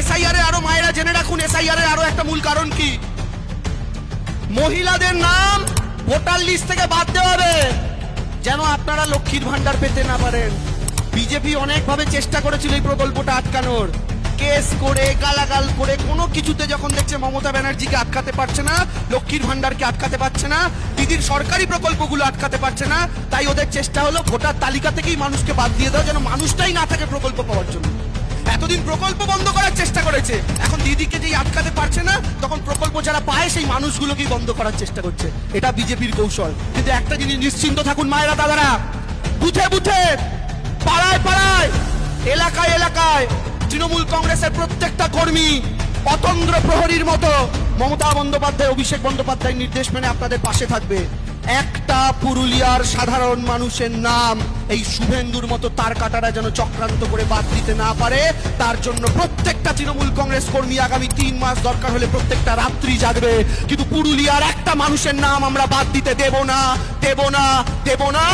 SIR এর আরও মায়েরা জেনে রাখুন এসআইআর এর আরও একটা মূল কারণ কি? মহিলাদের নাম ভোটার লিস্ট থেকে বাদ দেওয়া হবে। যেন আপনারা লক্ষ্মীর ভান্ডার পেতে না পারেন। বিজেপি অনেকভাবে চেষ্টা করেছিল এই প্রকল্পটা আটকানোর। কেস করে, গালাগাল করে, কোনো কিছুতে যখন দেখছে মমতা ব্যানার্জিকে আটকাতে পারছে না, লক্ষ্মীর ভান্ডারকে আটকাতে পারছে না, দিদির সরকারি প্রকল্পগুলো আটকাতে পারছে না, তাই ওদের চেষ্টা হলো ভোটার তালিকা থেকেই মানুষকে বাদ দিয়ে দেওয়া, যেন মানুষটাই না থাকে প্রকল্প পাওয়ার জন্য। প্রকল্প বন্ধ করার চেষ্টা করেছে। এখন দিদিকে যেই আটকাতে পারছে না, তখন প্রকল্প যারা পায় সেই মানুষগুলোকেই বন্ধ করার চেষ্টা করছে। এটা বিজেপির কৌশল। কিন্তু একটা জিনিস নিশ্চিন্ত থাকুন, মায়েরা, দাদারা। বুথে বুথে, পাড়ায় পাড়ায়, এলাকায় এলাকায় তৃণমূল কংগ্রেসের প্রত্যেকটা কর্মী অতন্দ্র প্রহরীর মতো মমতা বন্দ্যোপাধ্যায়, অভিষেক বন্দ্যোপাধ্যায়ের নির্দেশ মেনে আপনাদের পাশে থাকবে। একটা পুরুলিয়ার সাধারণ মানুষের নাম এই শুভেন্দুর মতো তার কাটারা যেন চক্রান্ত করে বাদ দিতে না পারে, তার জন্য প্রত্যেকটা তৃণমূল কংগ্রেস কর্মী আগামী তিন মাস দরকার হলে প্রত্যেকটা রাত্রি জাগবে। কিন্তু পুরুলিয়ার একটা মানুষের নাম আমরা বাদ দিতে দেব না দেব না দেব না।